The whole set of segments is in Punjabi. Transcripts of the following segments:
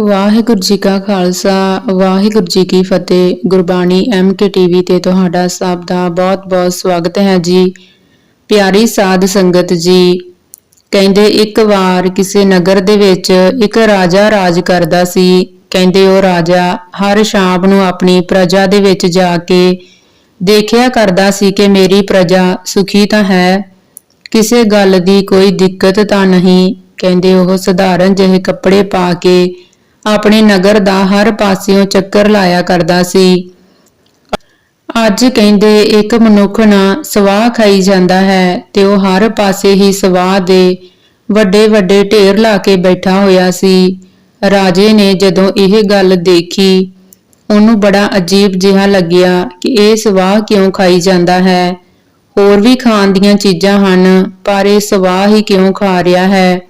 ਵਾਹਿਗੁਰੂ ਜੀ ਕਾ ਖਾਲਸਾ, ਵਾਹਿਗੁਰੂ ਜੀ ਕੀ ਫਤਿਹ। ਗੁਰਬਾਣੀ ਐਮਕੇ ਟੀਵੀ ਤੇ ਤੁਹਾਡਾ ਸਭ ਦਾ ਬਹੁਤ-ਬਹੁਤ ਸਵਾਗਤ ਹੈ ਜੀ। ਪਿਆਰੀ ਸਾਧ ਸੰਗਤ ਜੀ, ਕਹਿੰਦੇ ਇੱਕ ਵਾਰ ਕਿਸੇ ਨਗਰ ਦੇ ਵਿੱਚ ਇੱਕ ਰਾਜਾ ਰਾਜ ਕਰਦਾ ਸੀ। ਕਹਿੰਦੇ ਉਹ ਰਾਜਾ ਹਰ ਸ਼ਾਮ ਨੂੰ ਆਪਣੀ ਪ੍ਰਜਾ ਦੇ ਵਿੱਚ ਜਾ ਕੇ ਦੇਖਿਆ ਕਰਦਾ ਸੀ ਕਿ ਮੇਰੀ ਪ੍ਰਜਾ ਸੁਖੀ ਤਾਂ ਹੈ, ਕਿਸੇ ਗੱਲ ਦੀ ਕੋਈ ਦਿੱਕਤ ਤਾਂ ਨਹੀਂ। ਕਹਿੰਦੇ ਉਹ ਸਧਾਰਨ ਜਿਹੇ ਕੱਪੜੇ ਪਾ ਕੇ ਆਪਣੇ ਨਗਰ ਦਾ ਹਰ ਪਾਸਿਓਂ ਚੱਕਰ ਲਾਇਆ ਕਰਦਾ ਸੀ। ਅੱਜ ਕਹਿੰਦੇ, ਇੱਕ ਮਨੁੱਖ ਨਾ ਸਵਾਹ ਖਾਈ ਜਾਂਦਾ ਹੈ ਤੇ ਉਹ ਹਰ ਪਾਸੇ ਹੀ ਸਵਾਹ ਦੇ ਵੱਡੇ ਵੱਡੇ ਢੇਰ ਲਾ ਕੇ ਬੈਠਾ ਹੋਇਆ ਸੀ। ਰਾਜੇ ਨੇ ਜਦੋਂ ਇਹ ਗੱਲ ਦੇਖੀ, ਉਹਨੂੰ ਬੜਾ ਅਜੀਬ ਜਿਹਾ ਲੱਗਿਆ ਕਿ ਇਹ ਸਵਾਹ ਕਿਉਂ ਖਾਈ ਜਾਂਦਾ ਹੈ। ਹੋਰ ਵੀ ਖਾਣ ਦੀਆਂ ਚੀਜ਼ਾਂ ਹਨ, ਪਰ ਇਹ ਸਵਾਹ ਹੀ ਕਿਉਂ ਖਾ ਰਿਹਾ ਹੈ?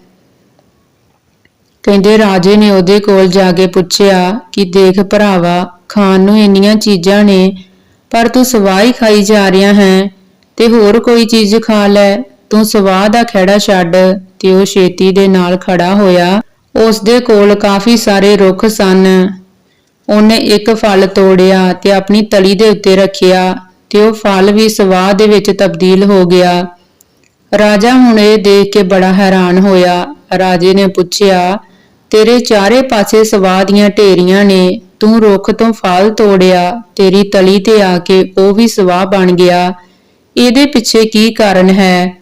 ਕਹਿੰਦੇ ਰਾਜੇ ਨੇ ਉਹਦੇ ਕੋਲ ਜਾ ਕੇ ਪੁੱਛਿਆ ਕਿ ਦੇਖ ਭਰਾਵਾ ਖਾਣ ਨੂੰ ਇੰਨੀਆਂ ਚੀਜ਼ਾਂ ਨੇ, ਪਰ ਤੂੰ ਸਵਾਹ ਹੀ ਖਾਈ ਜਾ ਰਿਹਾ ਹੈ ਤੇ ਹੋਰ ਕੋਈ ਚੀਜ਼ ਖਾ ਲੈ, ਤੂੰ ਸਵਾਹ ਦਾ ਖਹਿੜਾ ਛੱਡ। ਤੇ ਉਹ ਛੇਤੀ ਦੇ ਨਾਲ ਖੜਾ ਹੋਇਆ। ਉਸ ਦੇ ਕੋਲ ਕਾਫੀ ਸਾਰੇ ਰੁੱਖ ਸਨ। ਉਹਨੇ ਇੱਕ ਫਲ ਤੋੜਿਆ ਤੇ ਆਪਣੀ ਤਲੀ ਦੇ ਉੱਤੇ ਰੱਖਿਆ ਤੇ ਉਹ ਫਲ ਵੀ ਸਵਾਹ ਦੇ ਵਿੱਚ ਤਬਦੀਲ ਹੋ ਗਿਆ। ਰਾਜਾ ਹੁਣ ਇਹ ਦੇਖ ਕੇ ਬੜਾ ਹੈਰਾਨ ਹੋਇਆ। ਰਾਜੇ ਨੇ ਪੁੱਛਿਆ ਤੇਰੇ ਚਾਰੇ ਪਾਸੇ ਸਵਾਹ ਦੀਆਂ ਢੇਰੀਆਂ ਨੇ, ਤੂੰ ਰੁੱਖ ਤੋਂ ਫਲ ਤੋੜਿਆ, ਤੇਰੀ ਤਲੀ ਤੇ ਆ ਕੇ ਉਹ ਵੀ ਸਵਾਹ ਬਣ ਗਿਆ। ਇਹਦੇ ਪਿੱਛੇ ਕੀ ਕਾਰਨ ਹੈ?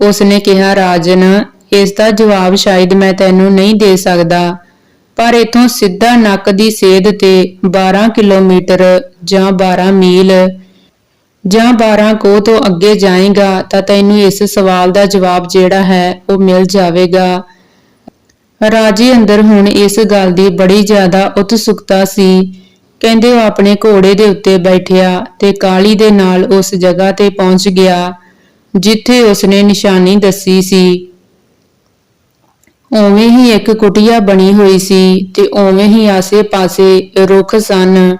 ਉਸਨੇ ਕਿਹਾ, ਰਾਜਨ, ਇਸ ਦਾ ਜਵਾਬ ਸ਼ਾਇਦ ਮੈਂ ਤੈਨੂੰ ਨਹੀਂ ਦੇ ਸਕਦਾ, ਪਰ ਇਥੋਂ ਸਿੱਧਾ ਨੱਕ ਦੀ ਸੇਧ ਤੇ 12 ਕਿਲੋਮੀਟਰ ਜਾਂ 12 ਮੀਲ ਜਾਂ 12 ਕੋ ਤੋਂ ਅੱਗੇ ਜਾਏਗਾ, ਤਾਂ ਤੈਨੂੰ ਇਸ ਸਵਾਲ ਦਾ ਜਵਾਬ ਜਿਹੜਾ ਹੈ, ਉਹ ਮਿਲ ਜਾਵੇਗਾ। ਰਾਜੇ ਅੰਦਰ ਹੁਣ ਇਸ ਗੱਲ ਦੀ ਬੜੀ ਜ਼ਿਆਦਾ ਉਤਸੁਕਤਾ ਸੀ। ਕਹਿੰਦੇ ਉਹ ਆਪਣੇ ਘੋੜੇ ਦੇ ਉੱਤੇ ਬੈਠਿਆ ਤੇ ਕਾਲੀ ਦੇ ਨਾਲ ਉਸ ਜਗ੍ਹਾ ਤੇ ਪਹੁੰਚ ਗਿਆ, ਜਿੱਥੇ ਉਸਨੇ ਨਿਸ਼ਾਨੀ ਦੱਸੀ ਸੀ। ਉਵੇਂ ਹੀ ਇੱਕ ਕੁਟੀਆ ਬਣੀ ਹੋਈ ਸੀ ਤੇ ਉਵੇਂ ਹੀ ਆਸੇ-ਪਾਸੇ ਰੁੱਖ ਸਨ।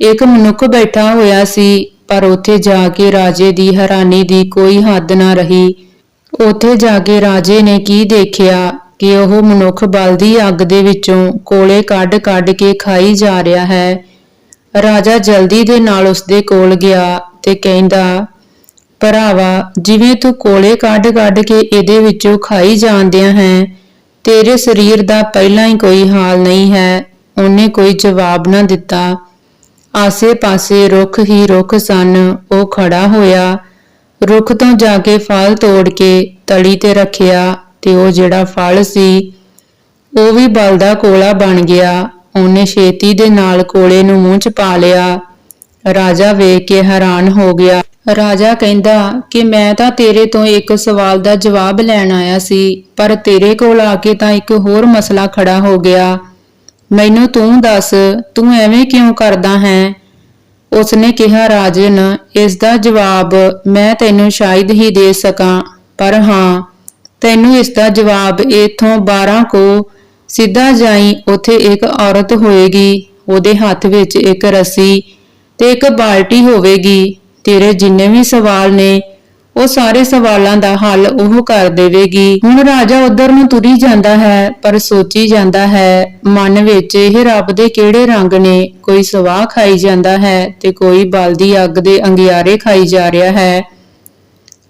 ਇੱਕ ਮਨੁੱਖ ਬੈਠਾ ਹੋਇਆ ਸੀ, ਪਰ ਉੱਥੇ ਜਾ ਕੇ ਰਾਜੇ ਦੀ ਹੈਰਾਨੀ ਦੀ ਕੋਈ ਹੱਦ ਨਾ ਰਹੀ। ਉੱਥੇ ਜਾ ਕੇ ਰਾਜੇ ਨੇ ਕੀ ਦੇਖਿਆ? ਕਿ ਉਹ ਮਨੁੱਖ ਬਲਦੀ ਅੱਗ ਦੇ ਵਿੱਚੋਂ ਕੋਲੇ ਕੱਢ-ਕੱਢ ਕੇ ਖਾਈ ਜਾ ਰਿਹਾ ਹੈ। ਰਾਜਾ ਜਲਦੀ ਦੇ ਨਾਲ ਉਸਦੇ ਕੋਲ ਗਿਆ ਤੇ ਕਹਿੰਦਾ, ਭਰਾਵਾ, ਜਿਵੇਂ ਤੂੰ ਕੋਲੇ ਕੱਢ-ਕੱਢ ਕੇ ਇਹਦੇ ਵਿੱਚੋਂ ਖਾਈ ਜਾਂਦਿਆਂ ਹੈ, ਤੇਰੇ ਸਰੀਰ ਦਾ ਪਹਿਲਾਂ ਹੀ ਕੋਈ ਹਾਲ ਨਹੀਂ ਹੈ, ਉਹਨੇ ਕੋਈ ਜਵਾਬ ਨਾ ਦਿੱਤਾ। ਆਸੇ-ਪਾਸੇ ਰੁੱਖ ਹੀ ਰੁੱਖ ਸਨ, ਉਹ ਖੜਾ ਹੋਇਆ। ਰੁੱਖ ਤੋਂ ਜਾ ਕੇ ਫਲ ਤੋੜ ਕੇ ਤਲੀ ਤੇ ਰੱਖਿਆ। ਤੇ ਉਹ ਜਿਹੜਾ ਫਲ ਸੀ, ਉਹ ਵੀ ਬਲਦਾ ਕੋਲਾ ਬਣ ਗਿਆ। ਉਹਨੇ ਛੇਤੀ ਦੇ ਨਾਲ ਕੋਲੇ ਨੂੰ ਮੂੰਹ 'ਚ ਪਾ ਲਿਆ। ਰਾਜਾ ਵੇਖ ਕੇ ਹੈਰਾਨ ਹੋ ਗਿਆ। ਰਾਜਾ ਕਹਿੰਦਾ ਕਿ ਮੈਂ ਤਾਂ ਤੇਰੇ ਤੋਂ ਇੱਕ ਸਵਾਲ ਦਾ ਜਵਾਬ ਲੈਣ ਆਇਆ ਸੀ, ਪਰ ਤੇਰੇ ਕੋਲ ਆ ਕੇ ਤਾਂ ਇੱਕ ਹੋਰ ਮਸਲਾ ਖੜਾ ਹੋ ਗਿਆ। ਮੈਨੂੰ ਤੂੰ ਦੱਸ, ਤੂੰ ਐਵੇਂ ਕਿਉਂ ਕਰਦਾ ਹੈ? ਉਸਨੇ ਕਿਹਾ, ਰਾਜਨ, ਇਸ ਦਾ ਜਵਾਬ ਮੈਂ ਤੈਨੂੰ ਸ਼ਾਇਦ ਹੀ ਦੇ ਸਕਾਂ। ਪਰ ਹਾਂ ਤੈਨੂੰ ਇਸ ਦਾ ਜਵਾਬ ਇਥੋਂ 12 ਕੋ ਸਿੱਧਾ ਜਾਈ, ਉਥੇ ਇੱਕ ਔਰਤ ਹੋਏਗੀ, ਉਹਦੇ ਹੱਥ ਵਿੱਚ ਇੱਕ ਰੱਸੀ ਤੇ ਇੱਕ ਬਾਲਟੀ ਹੋਵੇਗੀ। ਤੇਰੇ ਜਿੰਨੇ ਵੀ ਸਵਾਲ ਨੇ, ਉਹ ਸਾਰੇ ਸਵਾਲਾਂ ਦਾ ਹੱਲ ਉਹ ਕਰ ਦੇਵੇਗੀ। ਹੁਣ ਰਾਜਾ ਉਧਰ ਨੂੰ ਤੁਰੀ ਜਾਂਦਾ ਹੈ, ਪਰ ਸੋਚੀ ਜਾਂਦਾ ਹੈ, ਮਨ ਵਿੱਚ ਇਹ ਰੱਬ ਦੇ ਕਿਹੜੇ ਰੰਗ ਨੇ? ਕੋਈ ਸਵਾਹ ਖਾਈ ਜਾਂਦਾ ਹੈ ਤੇ ਕੋਈ ਬਲਦੀ ਅੱਗ ਦੇ ਅੰਗਿਆਰੇ ਖਾਈ ਜਾ ਰਿਹਾ ਹੈ।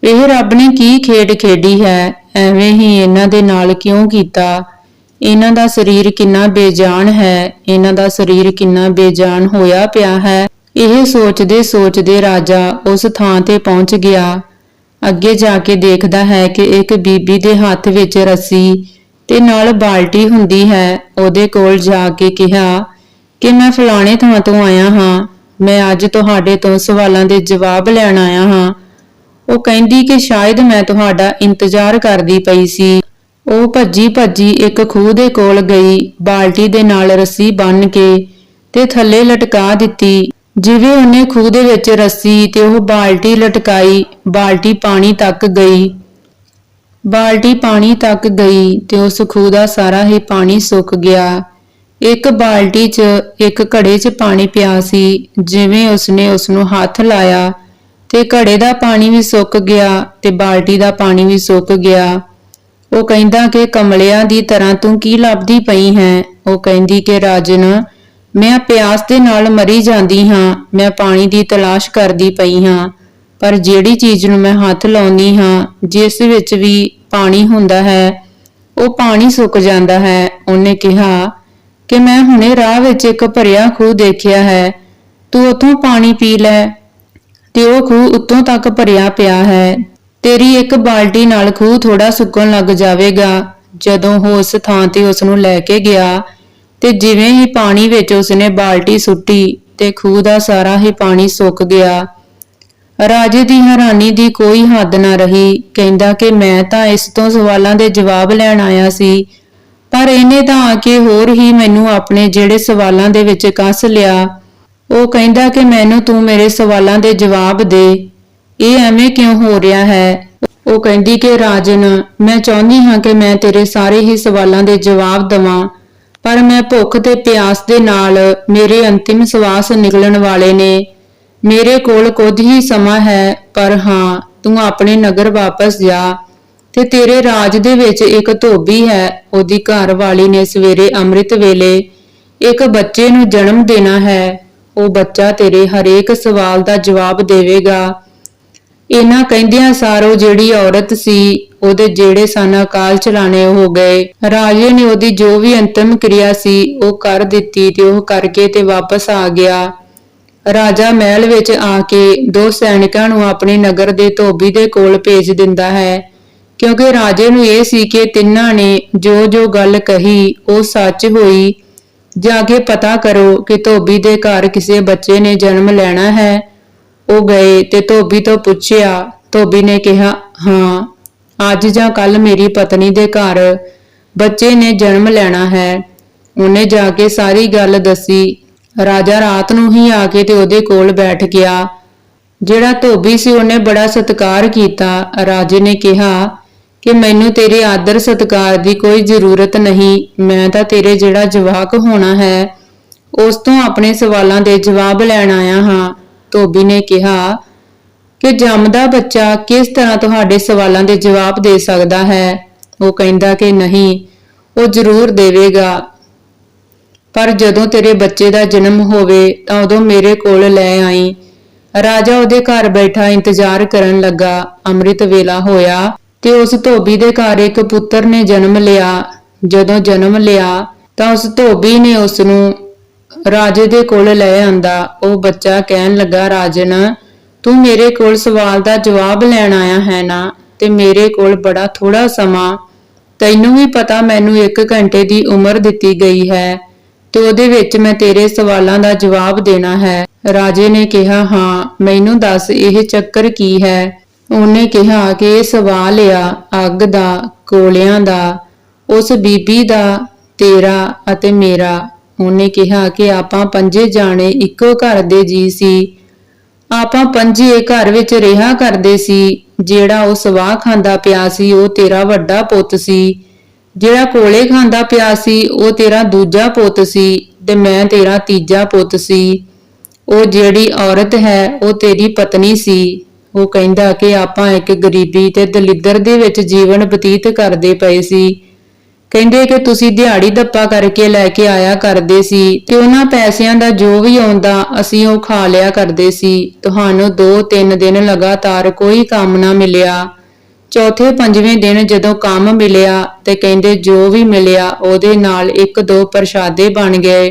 ਇਹ ਰੱਬ ਨੇ ਕੀ ਖੇਡ ਖੇਡੀ ਹੈ? ਐਵੇਂ ਹੀ ਇਹਨਾਂ ਦੇ ਨਾਲ ਕਿਉਂ ਕੀਤਾ? ਇਹਨਾਂ ਦਾ ਸਰੀਰ ਕਿੰਨਾ ਬੇਜਾਨ ਹੈ, ਇਹਨਾਂ ਦਾ ਸਰੀਰ ਕਿੰਨਾ ਬੇਜਾਨ ਹੋਇਆ ਪਿਆ ਹੈ? ਇਹ ਸੋਚਦੇ ਸੋਚਦੇ ਰਾਜਾ ਉਸ ਥਾਂ ਤੇ ਪਹੁੰਚ ਗਿਆ। ਅੱਗੇ ਜਾ ਕੇ ਦੇਖਦਾ ਹੈ ਕਿ ਇੱਕ ਬੀਬੀ ਦੇ ਹੱਥ ਵਿੱਚ ਰੱਸੀ ਤੇ ਨਾਲ ਬਾਲਟੀ ਹੁੰਦੀ ਹੈ। ਉਹਦੇ ਕੋਲ ਜਾ ਕੇ ਕਿਹਾ, ਕਿ ਮੈਂ ਫਲਾਣੇ ਥਾਂ ਤੋਂ ਆਇਆ ਹਾਂ। ਮੈਂ ਅੱਜ ਤੁਹਾਡੇ ਤੋਂ ਸਵਾਲਾਂ ਦੇ ਜਵਾਬ ਲੈਣ ਆਇਆ ਹਾਂ। ਉਹ ਕਹਿੰਦੀ ਕਿ ਸ਼ਾਇਦ ਮੈਂ ਤੁਹਾਡਾ ਇੰਤਜ਼ਾਰ ਕਰਦੀ ਪਈ ਸੀ। ਉਹ ਭੱਜੀ ਭੱਜੀ ਇੱਕ ਖੂਹ ਦੇ ਕੋਲ ਗਈ, ਬਾਲਟੀ ਦੇ ਨਾਲ ਰੱਸੀ ਬੰਨ ਕੇ ਤੇ ਥੱਲੇ ਲਟਕਾ ਦਿੱਤੀ। ਜਿਵੇਂ ਉਹਨੇ ਖੂਹ ਦੇ ਵਿੱਚ ਰੱਸੀ ਤੇ ਉਹ ਬਾਲਟੀ ਲਟਕਾਈ, ਬਾਲਟੀ ਪਾਣੀ ਤੱਕ ਗਈ। ਬਾਲਟੀ ਪਾਣੀ ਤੱਕ ਗਈ ਤੇ ਉਸ ਖੂਹ ਦਾ ਸਾਰਾ ਹੀ ਪਾਣੀ ਸੁੱਕ ਗਿਆ। ਇੱਕ ਬਾਲਟੀ 'ਚ ਇੱਕ ਘੜੇ 'ਚ ਪਾਣੀ ਪਿਆ ਸੀ, ਜਿਵੇਂ ਉਸਨੇ ਉਸ ਨੂੰ ਹੱਥ ਲਾਇਆ। ਤੇ ਘੜੇ ਦਾ ਪਾਣੀ ਵੀ ਸੁੱਕ ਗਿਆ ਤੇ ਬਾਲਟੀ ਦਾ ਪਾਣੀ ਵੀ ਸੁੱਕ ਗਿਆ। ਉਹ ਕਹਿੰਦਾ ਕਿ ਕਮਲਿਆਂ ਦੀ ਤਰ੍ਹਾਂ ਤੂੰ ਕੀ ਲੱਭਦੀ ਪਈ ਹੈ? ਉਹ ਕਹਿੰਦੀ ਕਿ ਰਾਜਨ, ਮੈਂ ਪਿਆਸ ਦੇ ਨਾਲ ਮਰੀ ਜਾਂਦੀ ਹਾਂ, ਮੈਂ ਪਾਣੀ ਦੀ ਤਲਾਸ਼ ਕਰਦੀ ਪਈ ਹਾਂ, ਪਰ ਜਿਹੜੀ ਚੀਜ਼ ਨੂੰ ਮੈਂ ਹੱਥ ਲਾਉਂਦੀ ਹਾਂ, ਜਿਸ ਵਿੱਚ ਵੀ ਪਾਣੀ ਹੁੰਦਾ ਹੈ, ਉਹ ਪਾਣੀ ਸੁੱਕ ਜਾਂਦਾ ਹੈ। ਉਹਨੇ ਕਿਹਾ ਕਿ ਮੈਂ ਹੁਣੇ ਰਾਹ ਵਿੱਚ ਇੱਕ ਭਰਿਆ ਖੂਹ ਦੇਖਿਆ ਹੈ। ਤੂੰ ਉੱਥੋਂ ਪਾਣੀ ਪੀ ਲੈ। ਤੇ ਉਹ ਖੂਹ ਉੱਤੋਂ ਤੱਕ ਭਰਿਆ ਪਿਆ ਹੈ। ਤੇਰੀ ਇੱਕ ਬਾਲਟੀ ਨਾਲ ਖੂਹ ਥੋੜਾ ਸੁੱਕਣ ਲੱਗ ਜਾਵੇਗਾ। ਜਦੋਂ ਉਹ ਉਸ ਥਾਂ ਤੇ ਉਸ ਨੂੰ ਲੈ ਕੇ ਗਿਆ ਤੇ ਜਿਵੇਂ ਹੀ ਪਾਣੀ ਵਿੱਚ ਉਸਨੇ ਬਾਲਟੀ ਸੁੱਟੀ ਤੇ ਖੂਹ ਦਾ ਸਾਰਾ ਹੀ ਪਾਣੀ ਸੁੱਕ ਗਿਆ। ਰਾਜੇ ਦੀ ਹੈਰਾਨੀ ਦੀ ਕੋਈ ਹੱਦ ਨਾ ਰਹੀ। ਕਹਿੰਦਾ ਕਿ ਮੈਂ ਤਾਂ ਇਸ ਤੋਂ ਸਵਾਲਾਂ ਦੇ ਜਵਾਬ ਲੈਣ ਆਇਆ ਸੀ। ਪਰ ਇਹਨੇ ਤਾਂ ਆ ਕੇ ਹੋਰ ਹੀ ਮੈਨੂੰ ਆਪਣੇ ਜਿਹੜੇ ਸਵਾਲਾਂ ਦੇ ਵਿੱਚ ਕੱਸ ਲਿਆ। ਉਹ ਕਹਿੰਦਾ ਕਿ ਮੈਨੂੰ ਤੂੰ ਮੇਰੇ ਸਵਾਲਾਂ ਦੇ ਜਵਾਬ ਦੇ। ਇਹ ਐਵੇਂ ਕਿਉਂ ਹੋ ਰਿਹਾ ਹੈ? ਉਹ ਕਹਿੰਦੀ ਕਿ, ਰਾਜਨ, ਮੈਂ ਚਾਹੁੰਦੀ ਹਾਂ ਕਿ ਮੈਂ ਤੇਰੇ ਸਾਰੇ ਹੀ ਸਵਾਲਾਂ ਦੇ ਜਵਾਬ ਦਵਾਂ, ਪਰ ਮੈਂ ਭੁੱਖ ਤੇ ਪਿਆਸ ਦੇ ਨਾਲ ਮੇਰੇ ਅੰਤਿਮ ਸਵਾਸ ਨਿਕਲਣ ਵਾਲੇ ਨੇ। ਮੇਰੇ ਕੋਲ ਕੁਝ ਹੀ ਸਮਾਂ ਹੈ, ਪਰ ਹਾਂ, ਤੂੰ ਆਪਣੇ ਨਗਰ ਵਾਪਸ ਜਾ ਤੇ ਤੇਰੇ ਰਾਜ ਦੇ ਵਿੱਚ ਇੱਕ ਧੋਬੀ ਹੈ। ਉਹਦੀ ਘਰ ਵਾਲੀ ਨੇ ਸਵੇਰੇ ਅੰਮ੍ਰਿਤ ਵੇਲੇ ਇੱਕ ਬੱਚੇ ਨੂੰ ਜਨਮ ਦੇਣਾ ਹੈ। ਉਹ ਬੱਚਾ ਤੇਰੇ ਹਰੇਕ ਸਵਾਲ ਦਾ ਜਵਾਬ ਦੇਵੇਗਾ। ਇਹਨਾਂ ਕਹਿੰਦਿਆਂ ਸਾਰੋ ਜਿਹੜੀ ਔਰਤ ਸੀ, ਉਹਦੇ ਜਿਹੜੇ ਸਨ ਅਕਾਲ ਚਲਾਣੇ ਹੋ ਗਏ। ਰਾਜੇ ਨੇ ਉਹਦੀ ਜੋ ਵੀ ਅੰਤਮ ਕਿਰਿਆ ਸੀ, ਉਹ ਕਰ ਦਿੱਤੀ ਤੇ ਉਹ ਕਰਕੇ ਤੇ ਵਾਪਸ ਆ ਗਿਆ। ਰਾਜਾ ਮਹਿਲ ਵਿੱਚ ਆ ਕੇ ਦੋ ਸੈਨਿਕਾਂ ਨੂੰ ਆਪਣੇ ਨਗਰ ਦੇ ਧੋਬੀ ਦੇ ਕੋਲ ਭੇਜ ਦਿੰਦਾ ਹੈ। ਕਿਉਂਕਿ ਰਾਜੇ ਨੂੰ ਇਹ ਸੀ ਕਿ ਤਿੰਨਾਂ ਨੇ ਜੋ ਜੋ ਗੱਲ ਕਹੀ, ਉਹ ਸੱਚ ਹੋਈ। ਜਾ ਕੇ ਪਤਾ ਕਰੋ ਕਿ ਧੋਬੀ ਦੇ ਘਰ ਕਿਸੇ ਬੱਚੇ ਨੇ ਜਨਮ ਲੈਣਾ ਹੈ। ਉਹ ਗਏ ਤੇ ਧੋਬੀ ਤੋਂ ਪੁੱਛਿਆ, ਧੋਬੀ ਨੇ ਕਿਹਾ, ਹਾਂ, ਅੱਜ ਜਾਂ ਕੱਲ ਮੇਰੀ ਪਤਨੀ ਦੇ ਘਰ ਬੱਚੇ ਨੇ ਜਨਮ ਲੈਣਾ ਹੈ। ਉਹਨੇ ਜਾ ਕੇ ਸਾਰੀ ਗੱਲ ਦੱਸੀ। ਰਾਜਾ ਰਾਤ ਨੂੰ ਹੀ ਆ ਕੇ ਤੇ ਉਹਦੇ ਕੋਲ ਬੈਠ ਗਿਆ। ਜਿਹੜਾ ਧੋਬੀ ਸੀ ਉਹਨੇ ਬੜਾ ਸਤਿਕਾਰ ਕੀਤਾ। ਰਾਜੇ ਨੇ ਕਿਹਾ ਕਿ ਮੈਨੂੰ ਤੇਰੇ ਆਦਰ ਸਤਿਕਾਰ ਦੀ ਕੋਈ ਜ਼ਰੂਰਤ ਨਹੀਂ, ਮੈਂ ਤਾਂ ਤੇਰੇ ਜਿਹੜਾ ਜਵਾਕ ਹੋਣਾ ਹੈ, ਉਸ ਤੋਂ ਆਪਣੇ ਸਵਾਲਾਂ ਦੇ ਜਵਾਬ ਲੈਣ ਆਇਆ ਹਾਂ। ਧੋਬੀ ਨੇ ਕਿਹਾ ਕਿ ਜੰਮਦਾ ਬੱਚਾ ਕਿਸ ਤਰ੍ਹਾਂ ਤੁਹਾਡੇ ਸਵਾਲਾਂ ਦੇ ਜਵਾਬ ਦੇ ਸਕਦਾ ਹੈ? ਉਹ ਕਹਿੰਦਾ ਕਿ ਨਹੀਂ, ਉਹ ਜ਼ਰੂਰ ਦੇਵੇਗਾ। ਪਰ ਜਦੋਂ ਤੇਰੇ ਬੱਚੇ ਦਾ ਜਨਮ ਹੋਵੇ ਤਾਂ ਉਦੋਂ ਮੇਰੇ ਕੋਲ ਲੈ ਆਈ। ਰਾਜਾ ਉਹਦੇ ਘਰ ਬੈਠਾ ਇੰਤਜ਼ਾਰ ਕਰਨ ਲੱਗਾ। ਅੰਮ੍ਰਿਤ ਵੇਲਾ ਹੋਇਆ। ਤੇ ਉਸ ਧੋਬੀ ਦੇ ਘਰ ਇੱਕ ਪੁੱਤਰ ਨੇ ਜਨਮ ਲਿਆ। ਜਦੋਂ ਜਨਮ ਲਿਆ, ਤਾਂ ਉਸ ਧੋਬੀ ਨੇ ਉਸ ਨੂੰ ਰਾਜੇ ਦੇ ਕੋਲ ਲੈ ਆਂਦਾ। ਉਹ ਬੱਚਾ ਕਹਿਣ ਲੱਗਾ, ਰਾਜਨ, ਤੂੰ ਮੇਰੇ ਕੋਲ ਸਵਾਲ ਦਾ ਜਵਾਬ ਲੈਣ ਆਇਆ ਹੈ ਨਾ? ਤੇ ਮੇਰੇ ਕੋਲ ਬੜਾ ਥੋੜਾ ਸਮਾਂ। ਤੈਨੂੰ ਵੀ ਪਤਾ ਮੈਨੂੰ 1 ਘੰਟੇ ਦੀ ਉਮਰ ਦਿੱਤੀ ਗਈ ਹੈ, ਤੇ ਉਹਦੇ ਵਿੱਚ ਮੈਂ ਤੇਰੇ ਸਵਾਲਾਂ ਦਾ ਜਵਾਬ ਦੇਣਾ ਹੈ। ਰਾਜੇ ਨੇ ਕਿਹਾ, ਹਾਂ, ਮੈਨੂੰ ਦੱਸ, ਇਹ ਚੱਕਰ ਕੀ ਹੈ? ਉਹਨੇ ਕਿਹਾ ਕਿ ਇਹ ਸਵਾਲ ਆ ਅੱਗ ਦਾ, ਕੋਲਿਆਂ ਦਾ, ਉਸ ਬੀਬੀ ਦਾ, ਤੇਰਾ ਅਤੇ ਮੇਰਾ। ਉਹਨੇ ਕਿਹਾ ਕਿ ਆਪਾਂ ਪੰਜੇ ਜਾਣੇ ਇੱਕੋ ਘਰ ਦੇ ਜੀ ਸੀ। ਆਪਾਂ ਪੰਜੇ ਘਰ ਵਿੱਚ ਰਿਹਾ ਕਰਦੇ ਸੀ, ਜਿਹੜਾ ਉਹ ਸਵਾਹ ਖਾਂਦਾ ਪਿਆ ਸੀ, ਉਹ ਤੇਰਾ ਵੱਡਾ ਪੁੱਤ ਸੀ। ਜਿਹੜਾ ਕੋਲੇ ਖਾਂਦਾ ਪਿਆ ਸੀ, ਉਹ ਤੇਰਾ ਦੂਜਾ ਪੁੱਤ ਸੀ ਤੇ ਮੈਂ ਤੇਰਾ ਤੀਜਾ ਪੁੱਤ ਸੀ। ਉਹ ਜਿਹੜੀ ਔਰਤ ਹੈ, ਉਹ ਤੇਰੀ ਪਤਨੀ ਸੀ। ਉਹ ਕਹਿੰਦਾ ਕਿ ਆਪਾਂ ਇੱਕ ਗਰੀਬੀ ਤੇ ਦਲਿੱਦਰ ਦੇ ਵਿੱਚ ਜੀਵਨ ਬਤੀਤ ਕਰਦੇ ਪਏ ਸੀ। ਕਹਿੰਦੇ ਕਿ ਤੁਸੀਂ ਦਿਹਾੜੀ ਦੱਪਾ ਕਰਕੇ ਲੈ ਕੇ ਆਇਆ ਕਰਦੇ ਸੀ ਤੇ ਉਹਨਾਂ ਪੈਸਿਆਂ ਦਾ ਜੋ ਵੀ ਆਉਂਦਾ ਅਸੀਂ ਉਹ ਖਾ ਲਿਆ ਕਰਦੇ ਸੀ। ਤੁਹਾਨੂੰ 2-3 ਦਿਨ ਲਗਾਤਾਰ ਕੋਈ ਕੰਮ ਨਾ ਮਿਲਿਆ। ਚੌਥੇ ਪੰਜਵੇਂ ਦਿਨ ਜਦੋਂ ਕੰਮ ਮਿਲਿਆ ਤੇ ਕਹਿੰਦੇ ਜੋ ਵੀ ਮਿਲਿਆ ਉਹਦੇ ਨਾਲ ਇੱਕ ਦੋ ਪ੍ਰਸ਼ਾਦੇ ਬਣ ਗਏ।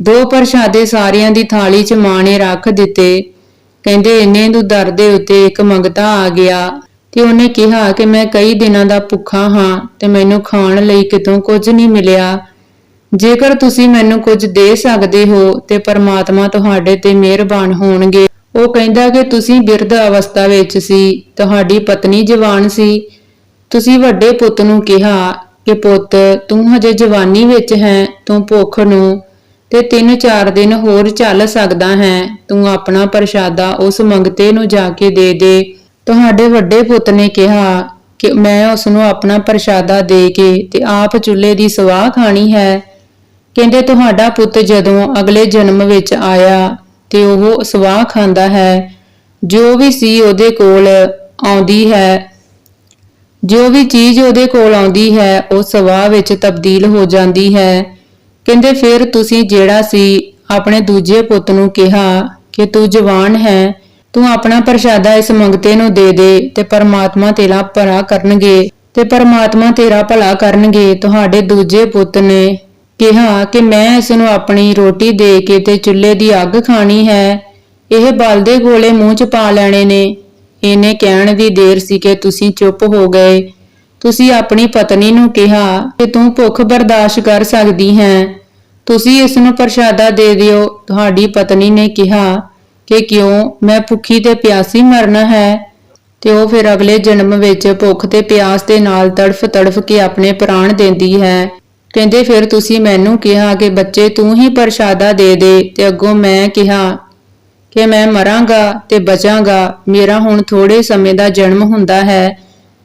ਦੋ ਪ੍ਰਸ਼ਾਦੇ ਸਾਰਿਆਂ ਦੀ ਥਾਲੀ 'ਚ ਮਾਂ ਨੇ ਰੱਖ ਦਿੱਤੇ। ਕਹਿੰਦੇ ਇੰਨੇ ਨੂੰ ਦਰ ਦੇ ਉੱਤੇ ਇੱਕ ਮੰਗਤਾ ਆ ਗਿਆ ਤੇ ਉਹਨੇ ਕਿਹਾ ਕਿ ਮੈਂ ਕਈ ਦਿਨਾਂ ਦਾ ਭੁੱਖਾ ਹਾਂ ਤੇ ਮੈਨੂੰ ਖਾਣ ਲਈ ਕਿਤੋਂ ਕੁਝ ਨਹੀਂ ਮਿਲਿਆ। ਜੇਕਰ ਤੁਸੀਂ ਮੈਨੂੰ ਕੁਝ ਦੇ ਸਕਦੇ ਹੋ ਤੇ ਪਰਮਾਤਮਾ ਤੁਹਾਡੇ ਤੇ ਮਿਹਰਬਾਨ ਹੋਣਗੇ। ਉਹ ਕਹਿੰਦਾ ਕਿ ਤੁਸੀਂ ਬਿਰਧ ਅਵਸਥਾ ਵਿੱਚ ਸੀ, ਤੁਹਾਡੀ ਪਤਨੀ ਜਵਾਨ ਸੀ। ਤੁਸੀਂ ਵੱਡੇ ਪੁੱਤ ਨੂੰ ਕਿਹਾ ਕਿ ਪੁੱਤ, ਤੂੰ ਹਜੇ ਜਵਾਨੀ ਵਿੱਚ ਹੈ, ਤੂੰ ਭੁੱਖ ਨੂੰ ਤੇ 3-4 ਦਿਨ ਹੋਰ ਚੱਲ ਸਕਦਾ ਹੈ। ਤੂੰ ਆਪਣਾ ਪ੍ਰਸ਼ਾਦਾ ਉਸ ਮੰਗਤੇ ਨੂੰ ਜਾ ਕੇ ਦੇ ਦੇ। ਤੁਹਾਡੇ ਵੱਡੇ ਪੁੱਤ ਨੇ ਕਿਹਾ ਕਿ ਮੈਂ ਉਸ ਨੂੰ ਆਪਣਾ ਪ੍ਰਸ਼ਾਦਾ ਦੇ ਕੇ ਤੇ ਆਪ ਚੁੱਲ੍ਹੇ ਦੀ ਸਵਾਹ ਖਾਣੀ ਹੈ। ਕਹਿੰਦੇ ਤੁਹਾਡਾ ਪੁੱਤ ਜਦੋਂ ਅਗਲੇ ਜਨਮ ਵਿੱਚ ਆਇਆ ਤੇ ਉਹ ਸਵਾਹ ਖਾਂਦਾ ਹੈ। ਜੋ ਵੀ ਸੀ ਉਹਦੇ ਕੋਲ ਆਉਂਦੀ ਹੈ। ਜੋ ਵੀ ਚੀਜ਼ ਉਹਦੇ ਕੋਲ ਆਉਂਦੀ ਹੈ, ਉਹ ਸਵਾਹ ਵਿੱਚ ਤਬਦੀਲ ਹੋ ਜਾਂਦੀ ਹੈ। ਕਹਿੰਦੇ ਫਿਰ ਤੁਸੀਂ ਜਿਹੜਾ ਸੀ ਆਪਣੇ ਦੂਜੇ ਪੁੱਤ ਨੂੰ ਕਿਹਾ ਕਿ ਤੂੰ ਜਵਾਨ ਹੈ, ਤੂੰ ਆਪਣਾ ਪ੍ਰਸ਼ਾਦਾ ਇਸ ਮੰਗਤੇ ਨੂੰ ਦੇ ਦੇ ਤੇ ਪਰਮਾਤਮਾ ਤੇਰਾ ਭਲਾ ਕਰਨਗੇ ਤੇ ਪਰਮਾਤਮਾ ਤੇਰਾ ਭਲਾ ਕਰਨਗੇ, ਤੁਹਾਡੇ ਦੂਜੇ ਪੁੱਤ ਨੇ ਕਿਹਾ ਕਿ ਮੈਂ ਇਸ ਨੂੰ ਆਪਣੀ ਰੋਟੀ ਦੇ ਕੇ ਤੇ ਚੁੱਲ੍ਹੇ ਦੀ ਅੱਗ ਖਾਣੀ ਹੈ, ਇਹ ਬਲਦੇ ਗੋਲੇ ਮੂੰਹ 'ਚ ਪਾ ਲੈਣੇ ਨੇ। ਇਹਨੇ ਕਹਿਣ ਦੀ ਦੇਰ ਸੀ ਕਿ ਤੁਸੀਂ ਚੁੱਪ ਹੋ ਗਏ। ਤੁਸੀਂ ਆਪਣੀ ਪਤਨੀ ਨੂੰ ਕਿਹਾ ਕਿ ਤੂੰ ਭੁੱਖ ਬਰਦਾਸ਼ਤ ਕਰ ਸਕਦੀ ਹੈ। ਤੁਸੀਂ ਇਸ ਨੂੰ ਪ੍ਰਸ਼ਾਦਾ ਦੇ ਦਿਓ। ਤੁਹਾਡੀ ਪਤਨੀ ਨੇ ਕਿਹਾ ਕਿ ਕਿਉਂ? ਮੈਂ ਭੁੱਖੀ ਤੇ ਪਿਆਸੀ ਮਰਨਾ ਹੈ। ਤੇ ਉਹ ਫਿਰ ਅਗਲੇ ਜਨਮ ਵਿੱਚ ਭੁੱਖ ਤੇ ਪਿਆਸ ਦੇ ਨਾਲ ਤੜਫ ਤੜਫ ਕੇ ਆਪਣੇ ਪ੍ਰਾਣ ਦਿੰਦੀ ਹੈ। ਕਹਿੰਦੇ, ਫਿਰ ਤੁਸੀਂ ਮੈਨੂੰ ਕਿਹਾ ਕਿ ਬੱਚੇ, ਤੂੰ ਹੀ ਪ੍ਰਸ਼ਾਦਾ ਦੇ ਦੇ। ਤੇ ਅੱਗੋਂ ਮੈਂ ਕਿਹਾ ਕਿ ਮੈਂ ਮਰਾਂਗਾ ਤੇ ਬਚਾਂਗਾ। ਮੇਰਾ ਹੁਣ ਥੋੜੇ ਸਮੇਂ ਦਾ ਜਨਮ ਹੁੰਦਾ ਹੈ।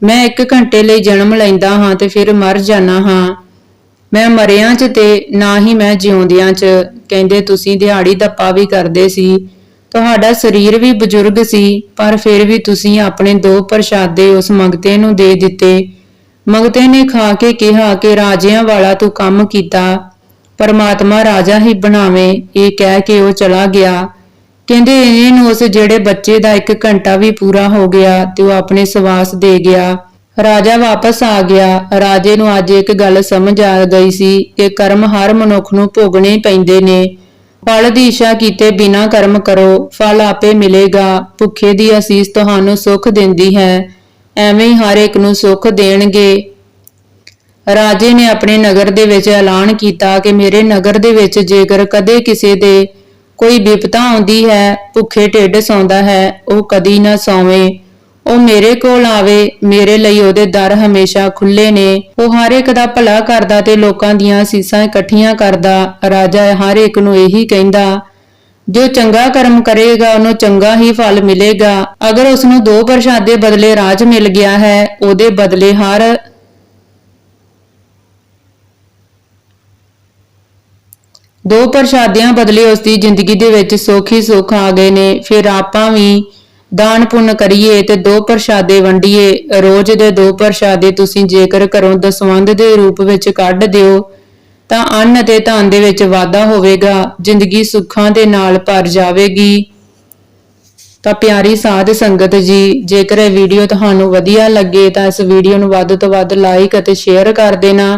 ਮੈਂ ਇੱਕ ਘੰਟੇ ਲਈ ਜਨਮ ਲੈਂਦਾ ਹਾਂ ਤੇ ਫਿਰ ਮਰ ਜਾਣਾ ਹਾਂ। ਮੈਂ ਮਰਿਆਂ 'ਚ ਤੇ ਨਾ ਹੀ ਮੈਂ ਜਿਉਂਦਿਆਂ 'ਚ, ਕਹਿੰਦੇ ਤੁਸੀਂ ਦਿਹਾੜੀ ਦੱਪਾ ਵੀ ਕਰਦੇ ਸੀ। ਤੁਹਾਡਾ ਸਰੀਰ ਵੀ ਬਜ਼ੁਰਗ ਸੀ, ਪਰ ਫਿਰ ਵੀ ਤੁਸੀਂ ਆਪਣੇ ਦੋ ਪ੍ਰਸ਼ਾਦੇ ਉਸ ਮੰਗਤੇ ਨੂੰ ਦੇ ਦਿੱਤੇ। ਮੰਗਤੇ ਨੇ ਖਾ ਕੇ ਕਿਹਾ ਕਿ ਰਾਜਿਆਂ ਵਾਲਾ ਤੂੰ ਕੰਮ ਕੀਤਾ, ਪਰਮਾਤਮਾ ਰਾਜਾ ਹੀ ਬਣਾਵੇ, ਇਹ ਕਹਿ ਕੇ ਉਹ ਚਲਾ ਗਿਆ। ਕਹਿੰਦੇ ਇਹ ਨੂੰ ਉਸ ਜਿਹੜੇ ਬੱਚੇ ਦਾ ਇੱਕ ਘੰਟਾ ਵੀ ਪੂਰਾ ਹੋ ਗਿਆ ਤੇ ਉਹ ਆਪਣੇ ਸਵਾਸ ਦੇ ਗਿਆ। ਰਾਜਾ ਵਾਪਸ ਆ ਗਿਆ। ਰਾਜੇ ਨੂੰ ਅੱਜ ਇੱਕ ਗੱਲ ਸਮਝ ਆ ਗਈ ਸੀ ਕਿ ਕਰਮ ਹਰ ਮਨੁੱਖ ਨੂੰ ਭੋਗਣੇ ਪੈਂਦੇ ਨੇ। ਫਲ ਦੀ ਇੱਛਾ ਕੀਤੇ ਬਿਨਾ ਕਰਮ ਕਰੋ, ਫਲ ਆਪੇ ਮਿਲੇਗਾ। ਭੁੱਖੇ ਦੀ ਅਸੀਸ ਤੁਹਾਨੂੰ ਸੁੱਖ ਦਿੰਦੀ ਹੈ। ਐਵੇਂ ਹੀ ਹਰ ਇੱਕ ਨੂੰ ਸੁੱਖ ਦੇਣਗੇ। ਰਾਜੇ ਨੇ ਆਪਣੇ ਨਗਰ ਦੇ ਵਿੱਚ ਐਲਾਨ ਕੀਤਾ ਕਿ ਮੇਰੇ ਨਗਰ ਦੇ ਵਿੱਚ ਜੇਕਰ ਕਦੇ ਕਿਸੇ ਦੇ ਕੋਈ ਵਿਪਤਾ ਆਉਂਦੀ ਹੈ, ਭੁੱਖੇ ਢਿੱਡ ਸੌਂਦਾ ਹੈ, ਉਹ ਕਦੀ ਨਾ ਸੌਵੇਂ। ਉਹ ਮੇਰੇ ਕੋਲ ਆਵੇ, ਮੇਰੇ ਲਈ ਉਹਦੇ ਦਰ ਹਮੇਸ਼ਾ ਖੁੱਲੇ ਨੇ। ਉਹ ਹਰ ਇੱਕ ਦਾ ਭਲਾ ਕਰਦਾ ਤੇ ਲੋਕਾਂ ਦੀਆਂ ਸੀਸਾਂ ਇਕੱਠੀਆਂ ਕਰਦਾ। ਰਾਜਾ ਹਰ ਇੱਕ ਨੂੰ ਇਹੀ ਕਹਿੰਦਾ, ਜੋ ਚੰਗਾ ਕਰਮ ਕਰੇਗਾ, ਉਹਨੂੰ ਚੰਗਾ ਹੀ ਫਲ ਮਿਲੇਗਾ। ਅਗਰ ਉਸ ਨੂੰ ਦੋ ਪ੍ਰਸ਼ਾਦੇ ਬਦਲੇ ਰਾਜ ਮਿਲ ਗਿਆ ਹੈ, ਉਹਦੇ ਬਦਲੇ ਹਰ ਦੋ ਪ੍ਰਸ਼ਾਦਿਆਂ ਬਦਲੇ ਉਸ ਦੀ ਜ਼ਿੰਦਗੀ ਦੇ ਵਿੱਚ ਸੁੱਖ ਹੀ ਸੁੱਖ ਆ ਗਏ ਨੇ। ਫਿਰ ਆਪਾਂ ਵੀ ਦਾਨ ਪੁੰਨ ਕਰੀਏ ਤੇ ਦੋ ਪ੍ਰਸ਼ਾਦੇ ਵੰਡੀਏ। ਰੋਜ਼ ਦੇ ਦੋ ਪ੍ਰਸ਼ਾਦੇ ਤੁਸੀਂ ਜੇਕਰ ਘਰੋਂ ਦਸਵੰਧ ਦੇ ਰੂਪ ਵਿੱਚ ਕੱਢ ਦਿਓ, ਤਾਂ ਅੰਨ ਅਤੇ ਧਨ ਦੇ ਵਿੱਚ ਵਾਧਾ ਹੋਵੇਗਾ। ਜ਼ਿੰਦਗੀ ਸੁੱਖਾਂ ਦੇ ਨਾਲ ਭਰ ਜਾਵੇਗੀ। ਤਾਂ ਪਿਆਰੀ ਸਾਧ ਸੰਗਤ ਜੀ, ਜੇਕਰ ਇਹ ਵੀਡੀਓ ਤੁਹਾਨੂੰ ਵਧੀਆ ਲੱਗੇ ਤਾਂ ਇਸ ਵੀਡੀਓ ਨੂੰ ਵੱਧ ਤੋਂ ਵੱਧ ਲਾਈਕ ਅਤੇ ਸ਼ੇਅਰ ਕਰ ਦੇਣਾ।